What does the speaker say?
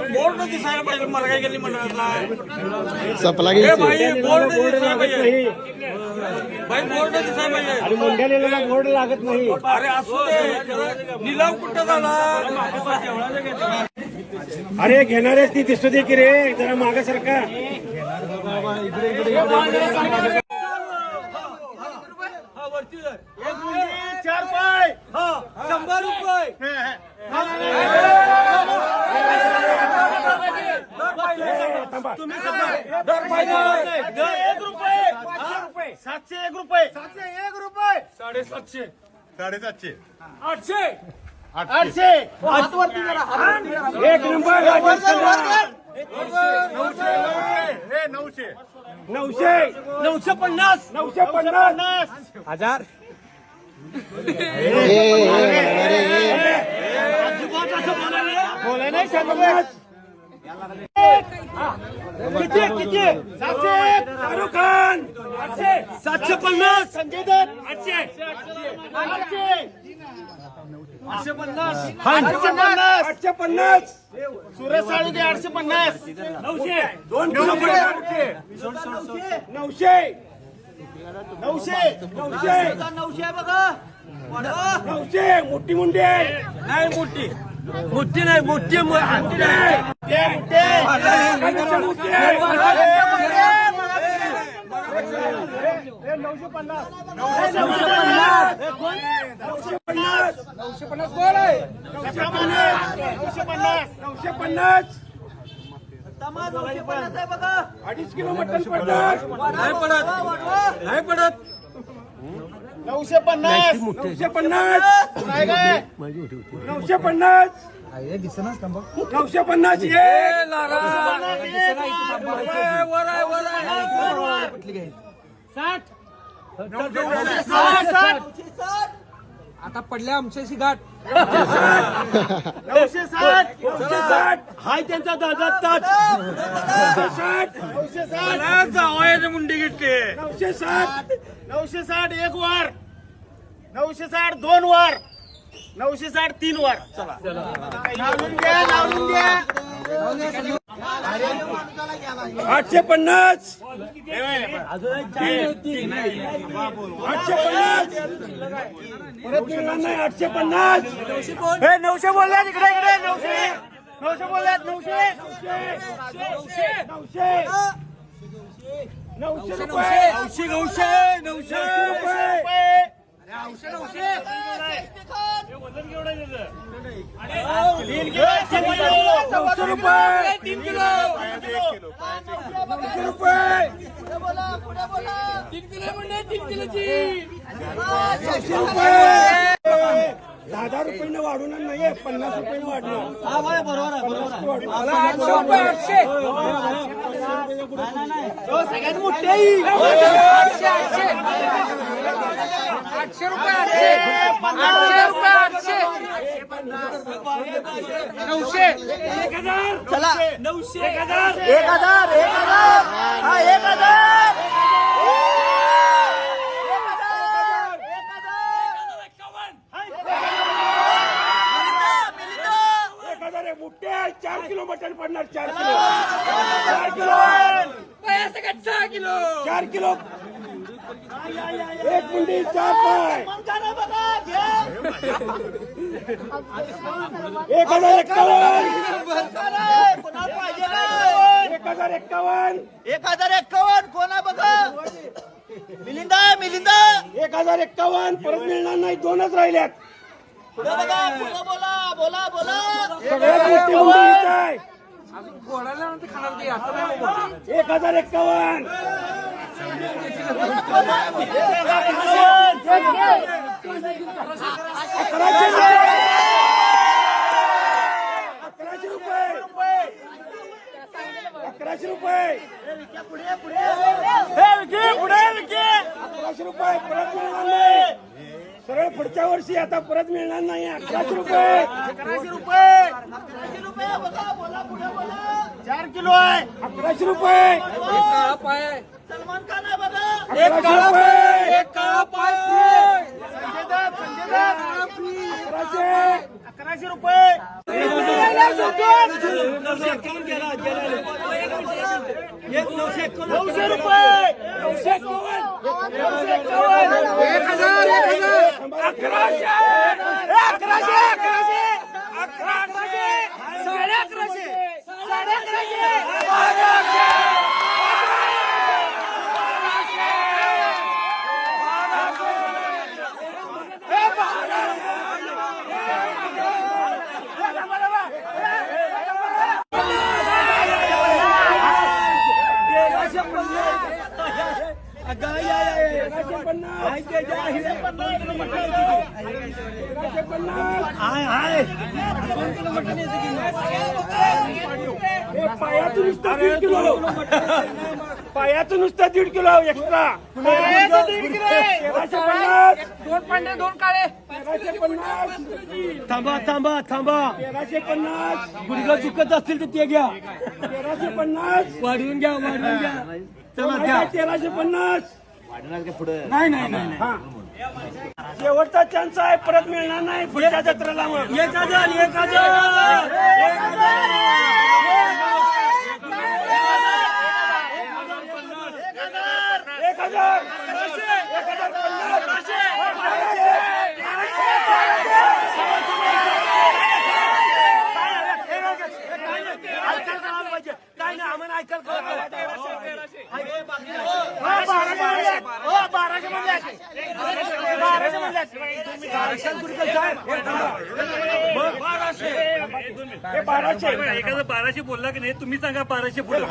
Board दिसायला पाहिजे मला काय गेली मंडळातला? सपला घ्यायची बाई बोर्ड दिसायला पाहिजे. बाई बोर्ड दिसायला पाहिजे. बोर्ड लागत नाही. अरे असू दे. निलाव कुठं झाला? अरे घेणारे ती दिसू दे की रे. जरा माग सरका हा, वरती धर. चार पाय हा शंभर रुपये तुम्ही. दर पाहिजे एक रुपये. पाचशे रुपये. सातशे एक रुपये. सातशे एक रुपये. साडेसातशे. साडेसातशे. आठशे. आठशे. हातवरती जरा जरा. एक. हे नऊशे नऊशे नऊशे. पन्नास. नऊशे पन्नास. हजार. बोलाय नाही. शंभर किती किती? सातशे शाहरुख खान. आठशे. सातशे पन्नास. संजय दत्त. आठशे. आठशे. आठशे पन्नास. आठशे पन्नास. आठशे पन्नास. सुरेश साळुंके आठशे पन्नास. नऊशे. दोन नऊशे. नऊशे. नऊशे. नऊशे. बघा. नऊशे. मोठी मुंडी आहे. नाही मोठी. मोठी नाही मोठी मोठी नाही. नऊशे पन्नास. नऊशे पन्नास नऊशे पन्नास गोळ आहे नऊशे पन्नास नऊशे पन्नास नऊशे पन्नास अडीच किलो मटण पडणार नाही पडत. नाही पडत. नऊशे पन्नास. नऊशे पन्नास. काय काय? नऊशे पन्नास. नऊशे पन्नास ये ए, लारा. वर आहे, वर आहे, वर आहे. आता पडल्या आमच्याशी गाठ. नऊशे साठ. नऊशे साठ. हाय त्यांचा दादा ताट नऊशे साठ. नऊशे साठ जावयाची मुंडी घेतली. नऊशे साठ. नऊशे साठ एक वार. नऊशे साठ दोन वार. नऊशे साठ तीन वार. चला. लावून द्या. लावून द्या. आठशे पन्नास. आठशे पन्नास. परत मिळणार नाही आठशे पन्नास. हे नऊशे बोलल्यात इकडे इकडे नऊशे. नऊशे बोलल्यात नऊशे. नऊशे. नऊशे. नऊशे रुपये. नऊशे नऊशे नऊशे. रुपये. नऊशे रुपये. तीन किलो नऊशे रुपये. तीन किलो म्हणजे तीन किलोची नऊशे रुपये. दहा दहा रुपयानं वाढवणार नाहीये पन्नास रुपयानं वाढणार. मला आठशे रुपये आठशे. सगळ्यात मोठे आठशे रुपये आठशे आठशे. रुपये. आठशे नऊशे. एक हजार. चला. नऊशे. एक हजार. एक हजार. एक हजार. हा एक हजार. एक हजार. आहे मोठे आहे. चार किलो मटण पडणार चार किलो. चार किलो सहा किलो. चार किलो. एक मुंडी चार पाय. एक हजार एक्कावन्न एक हजार एक्कावन्न एक हजार एक्कावन्न कोणा बघा मिलिंदा मिलिंदा. एक हजार एक्कावन्न परत मिळणार नाही दोनच राहिल्यात. पुढे बघा पुढे बोला बोला बोला. सगळ्यात मोठी हीच आहे. बाबा. एक हजार एक्कावन्न अकराशे रुपये अकराशे रुपये अकराशे रुपये अकराशे रुपये परत मिळणार नाही सरळ पुढच्या वर्षी आता परत मिळणार नाही अकराशे रुपये अकराशे रुपये चार किलो आहे अकराशे रुपये आहे. सलमान खान आहे बघा एक काळा पाय एक काळा पाय अकराशे रुपये. नऊशे रुपये. नऊशे एक हजार एक हजार. अकराशे. 爷，大侠爷。पायातून नुसतं दीड किलो पायातून नुसतं दीड किलो एक्स्ट्रा. तेराशे पन्नास दोन पांढरे दोन काळे तेराशे पन्नास थांबा थांबा थांबा. तेराशे पन्नास गुडघा चुकत असतील तर ते घ्या तेराशे पन्नास. वाढवून घ्या वाढवून घ्या. चला तेराशे पन्नास. नाही नाही नाही. हा. शेवटचा चान्स आहे परत मिळणार नाही. पुढच्या जत्रेला मग. एक हजार एक हजार एक हजार एक हजार पन्नास ऐकायला कळालं पाहिजे. काय नाही आम्हाला ऐकायला कळालं पाहिजे. हा, बाराशे म्हणले. हो, बाराशे म्हणले. बाराशे म्हणले. बाराशे कुठे काय? बरं, बाराशे हे बाराशे एखादं बाराशे. बोलला की नाही तुम्ही सांगा बाराशे बोला.